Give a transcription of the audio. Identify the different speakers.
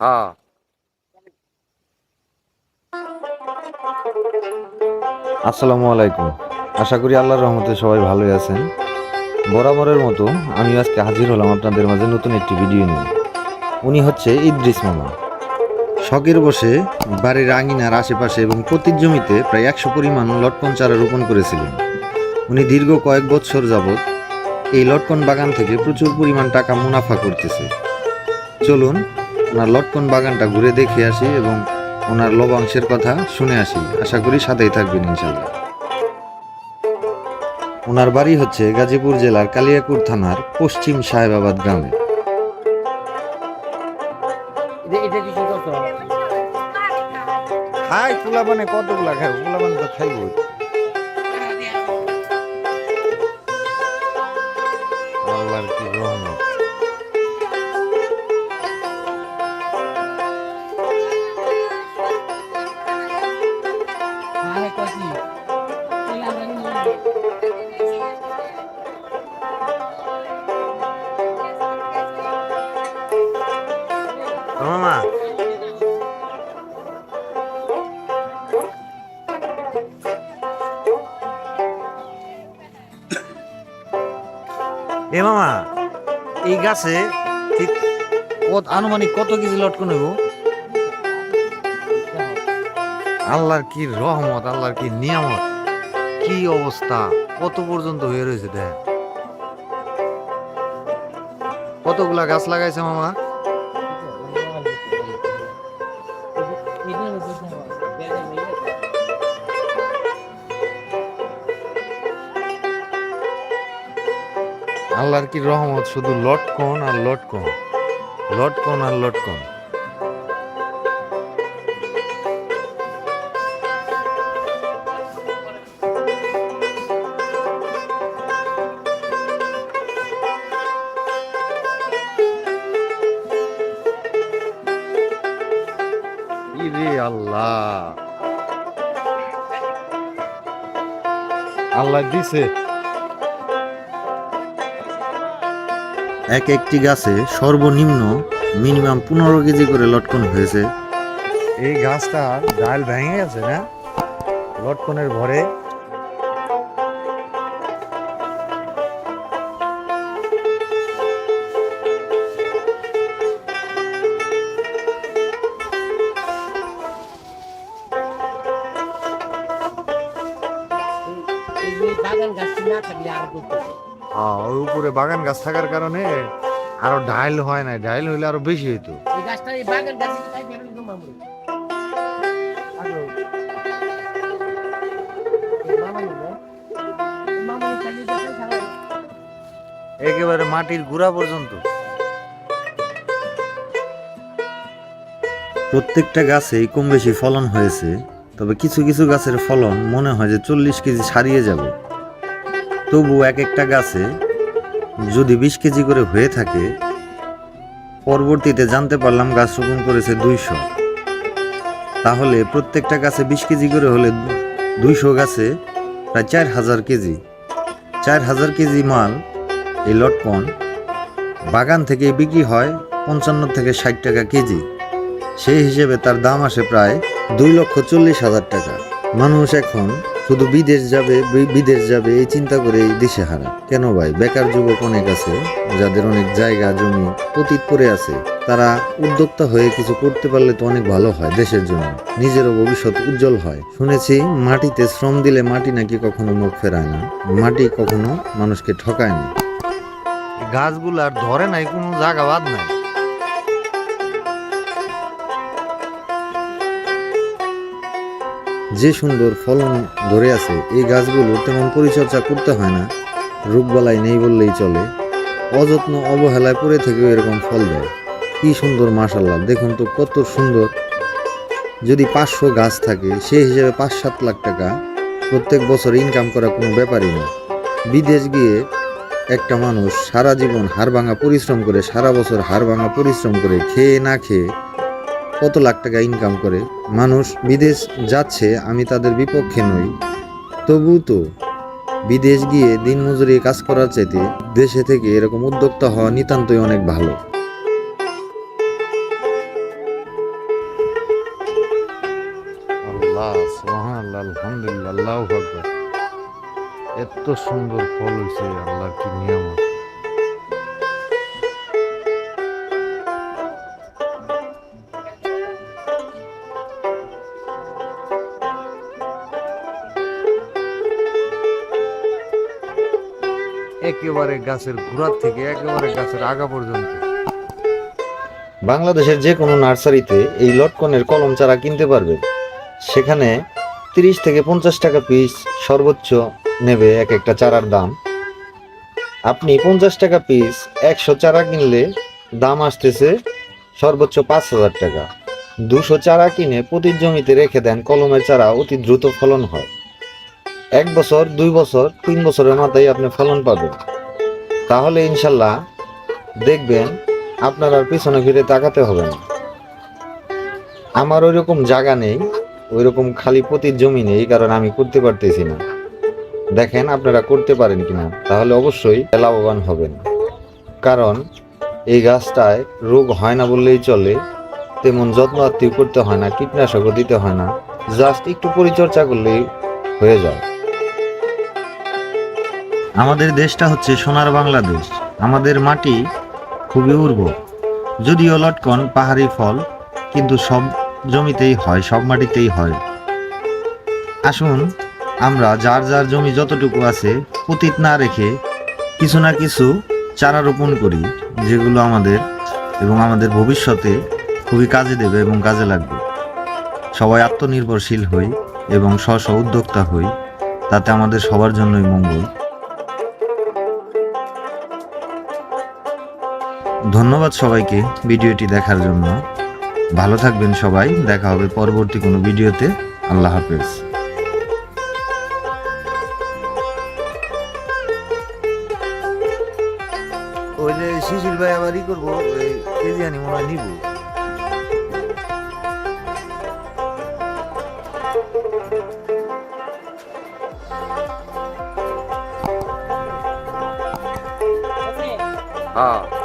Speaker 1: হ্যাঁ। আসসালামু আলাইকুম। আশা করি আল্লাহর রহমতে সবাই ভালোই আছেন। বরাবরের মতো আমি আজকে হাজির হলাম আপনাদের মাঝে নতুন একটি ভিডিও নিয়ে। উনি হচ্ছে ইদ্রিস মামা। শখের বসে বাড়ির আঙিনার আশেপাশে এবং প্রতি জমিতে প্রায় একশো পরিমাণ লটকন চারা রোপণ করেছিলেন। উনি দীর্ঘ কয়েক বছর যাবৎ এই লটকন বাগান থেকে প্রচুর পরিমাণ টাকা মুনাফা করতেছে। চলুন ওনার লটকন বাগানটা ঘুরে দেখে আসি এবং ওনার লবাংশের কথা শুনে আসি। আশা করি সাথেই থাকবেন ইনশাল্লাহ ওনার বাড়ি হচ্ছে গাজীপুর জেলার কালিয়াকুর থানার পশ্চিম সাহেবাবাদ গ্রামে। খাই পোলা মানে কতগুলা খাই পোলা মানে তো আল্লাহর কি রহমত। এ মামা, এই গাছে কত আনুমানিক কত কেজি লটকন হইব? আল্লাহর কি রহমত, আল্লাহর কি নিয়ামত, কি অবস্থা? কত পর্যন্ত হয়ে রয়েছে দেখ। কতগুলা গাছ লাগাইছে মামা? আল্লাহর কি রহমত? শুধু লটকন আর লটকন। লটকন আর লটকন। আল্লাহ। আল্লাহ দিছে। এক একটি গাছে সর্বনিম্ন মিনিমাম পনেরো কেজি করে লটকন হয়েছে। এই গাছটার ডাল ভেঙে গেছে না? লটকনের ভরে
Speaker 2: এই যে বাগান গাছ না থাকলে আর
Speaker 1: ওর উপরে বাগান গাছ থাকার কারণে আরও ডাইল হয় না ডাইল হইলে আরও বেশি হইতো।
Speaker 2: এই গাছটা এই বাগান গাছ তো মামু
Speaker 1: একেবারে মাটির গুড়া পর্যন্ত। প্রত্যেকটা গাছেই কম বেশি ফলন হয়েছে তবে কিছু কিছু গাছের ফলন মনে হয় যে চল্লিশ কেজি ছাড়িয়ে যাবে। তবু এক একটা গাছে যদি বিশ কেজি করে হয়ে থাকে, পরবর্তীতে জানতে পারলাম গাছ রোপণ করেছে দুইশো। তাহলে প্রত্যেকটা গাছে বিশ কেজি করে হলে দুইশো গাছে প্রায় চার হাজার কেজি। চার হাজার কেজি মাল এই লটকন বাগান থেকে বিক্রি হয় পঞ্চান্ন থেকে ষাট টাকা কেজি। সেই হিসেবে তার দাম আসে প্রায় দুই লক্ষ চল্লিশ হাজার টাকা। মানুষ এখন শুধু বিদেশ যাবে বিদেশ যাবে, এই চিন্তা করে দেশে হারা। কেন ভাই? বেকার যুবক অনেক আছে, যাদের অনেক জায়গা, জমি অতীত পড়ে আছে। তারা উদ্যোক্তা হয়ে কিছু করতে পারলে তো অনেক ভালো হয় দেশের জন্য। নিজেরও ভবিষ্যৎ উজ্জ্বল হয়। শুনেছি, মাটিতে শ্রম দিলে মাটি নাকি কখনো মুখ ফেরায় না। মাটি কখনো মানুষকে ঠকায় না। গাছগুলো আর ধরে নাই, কোনো জায়গা বাদ নাই। যে সুন্দর ফলন ধরে আছে, এই গাছগুলো তেমন পরিচর্যা করতে হয় না। রোগবালাই নেই বললেই চলে। অযত্ন অবহেলায় পড়ে থেকেও এরকম ফল দেয়। কি সুন্দর মাশাল্লাহ দেখুন তো কত সুন্দর। যদি পাঁচশো গাছ থাকে সেই হিসেবে পাঁচ সাত লাখ টাকা। প্রত্যেক বছর ইনকাম করা কোনো ব্যাপারই না বিদেশ গিয়ে একটা মানুষ সারা জীবন হাড় ভাঙা পরিশ্রম করে, সারা বছর হাড় ভাঙা পরিশ্রম করে খেয়ে না খেয়ে কত লাখ টাকা ইনকাম করে? মানুষ বিদেশ যাচ্ছে, আমি তাদের বিপক্ষে নই। তবু তো বিদেশ গিয়ে দিন মজুরি কাজ করার চাইতে দেশে থেকে এরকম উদ্যোক্তা হওয়া নিতান্তই অনেক ভালো। আল্লাহ আল্লাহু এত সুন্দর ফল হইছে, আল্লাহর কি নিয়ামত। একেবারে গাছের গোড়ার থেকে একেবারে গাছের আগা পর্যন্ত। বাংলাদেশের যে কোনো নার্সারিতে এই লটকনের কলম চারা কিনতে পারবেন। সেখানে তিরিশ থেকে পঞ্চাশ টাকা পিস সর্বোচ্চ নেবে এক একটা চারার দাম। আপনি পঞ্চাশ টাকা পিস একশো চারা কিনলে দাম আসতেছে সর্বোচ্চ পাঁচ হাজার টাকা। দুশো চারা কিনে প্রতি জমিতে রেখে দেন কলমের চারা অতি দ্রুত ফলন হয়। এক বছর, দুই বছর, তিন বছরের মাথায় আপনি ফলন পাবেন। তাহলে ইনশাল্লাহ দেখবেন আপনার আর পিছনে ফিরে তাকাতে হবে না। আমার ওই রকম জায়গা নেই ওই রকম খালি পতির জমি নেই কারণ আমি করতে পারতেছি না। দেখেন আপনারা করতে পারেন কিনা, তাহলে অবশ্যই লাভবান হবেন। কারণ এই গাছটায় রোগ হয় না বললেই চলে, তেমন যত্ন আত্মীয় করতে হয় না, কীটনাশকও দিতে হয় না, জাস্ট একটু পরিচর্যা করলেই হয়ে যায়। আমাদের দেশটা হচ্ছে সোনার বাংলাদেশ। আমাদের মাটি খুবই উর্বর। যদিও লটকন পাহাড়ি ফল, কিন্তু সব জমিতেই হয়, সব মাটিতেই হয়। আসুন, আমরা যার যার জমি যতটুকু আছে, পতিত না রেখে কিছু না কিছু চারা রোপণ করি, যেগুলো আমাদের এবং আমাদের ভবিষ্যতে খুবই কাজে দেবে এবং কাজে লাগবে। সবাই আত্মনির্ভরশীল হই এবং স্ব উদ্যোক্তা হই, তাতে আমাদের সবার জন্যই মঙ্গল। ধন্যবাদ সবাইকে ভিডিওটি দেখার জন্য। ভালো থাকবেন সবাই দেখা হবে পরবর্তী কোনো ভিডিওতে। আল্লাহ হাফেজ। ওই যে শিশির ভাই আবার ই করব ওই কেজি আনি মনে হয় নিবো। হ্যাঁ।